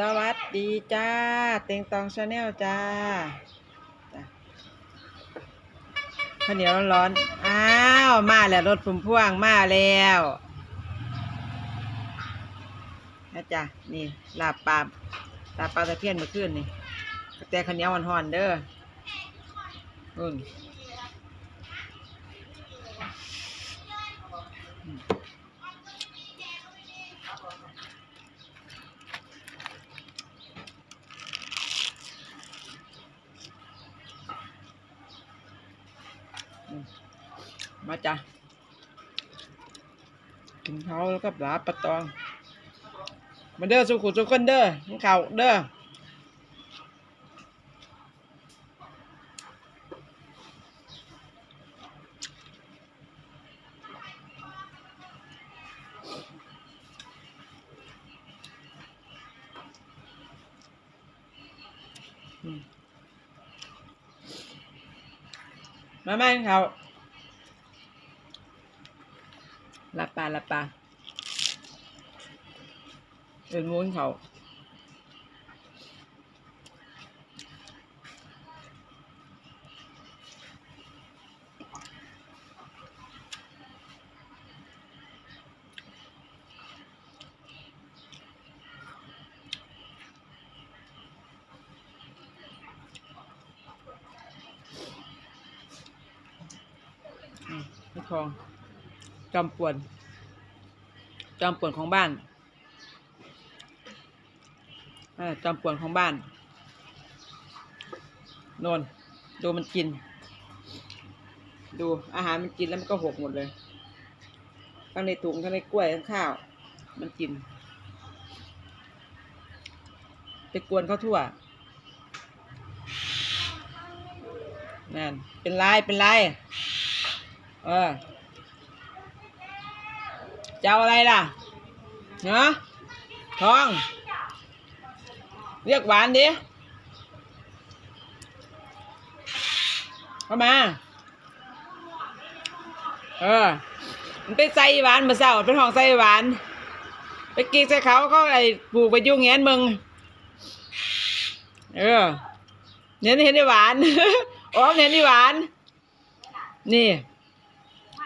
สวัสดีจ้า เต็งตองชาแนลจ้าข้าวเหนียวร้อนๆอ้าว มาแล้วรถพุ่มพ่วงมาแล้วนะจ้ะนี่ลาบปลาลาบปลาตะเพียนมื่อคืนนี่แต่ข้าวเหนียวห่อนๆเด้ออุ่น มาจ้ะกินเขาวแล้วก็ปลาปลาตอง มาเด้อสุขุสุขคนเด้อข้าวเด้อมาแม่เขาห ลับปลาลับปลาเดินม้วนเขาอืมนี่ทอง จอมป่วน จอมป่วนของบ้านอจอมป่วนของบ้านโนนดูมันกิน ดูอาหารมันกินแล้วมันก็หกหมดเลยทั้งในถุงทั้งในกล้วยทั้งข้าว มันกินไปกวนเขาทั่วนั่นเป็นไรเป็นไรเออ จะเอาอะไรล่ะเนาะทอง เรียกหวานดิเข้ามา เออ มันไปใส่หวานมาเศร้าเป็นห้องใส่หวาน ไปกินใส่เขาเขาไอ้ปลูกไปยุ่งแงนมึง เออเห็นเห็นได้หวานอ๋อเห็นได้หวาน นี่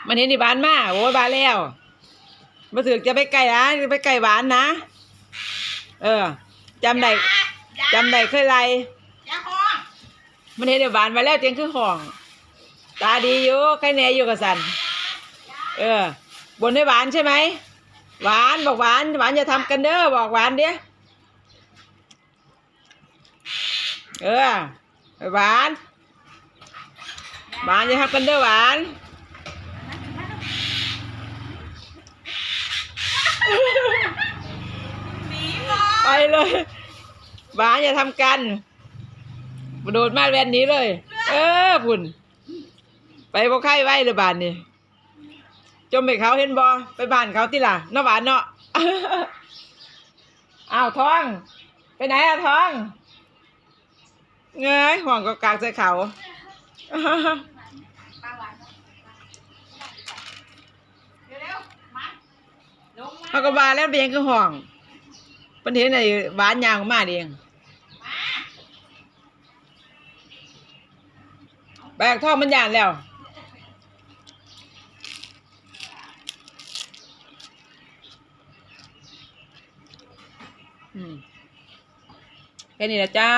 มันเห็นได้หวานมากโอ้ยบาแล้ว มาถึงจะไปไก่นะจะไปไก่หวานนะ เออจำได้จำได้เคยไล่ยาคองมันเห็นได้หวานมาแล้วเจียงคือห้อง ตาดีอยู่ใครแหน่อยู่กับสันเออ บนให้หวานใช่ไหมหวานบอกหวานหวานอย่าทำกันเด้อบอกหวานเด้อเออหวานหวานอย่าทำกันเด้อหวาน หนีก่อ ไป เลยหวานอย่าทำกันกระโดดมาแวนหนี้เลย เออพุ่น ไปบ่ไข่ไว้เลยบานนี่จมไปเขาเห็นบ่ไปบ้านเขาติล่ะเนาะหวานเนาะอ้าวทอง ไปไหนอะทองเงยห่วงก็กากใส่เขาปลาหวานเร็วๆมาลงมาเขาก็บาแล้วเบียงคือห่วง มันเห็นไอ้หวานยางออกมาเองแบกท่อมันยานแล้วอืมแค่นี้นะจ้า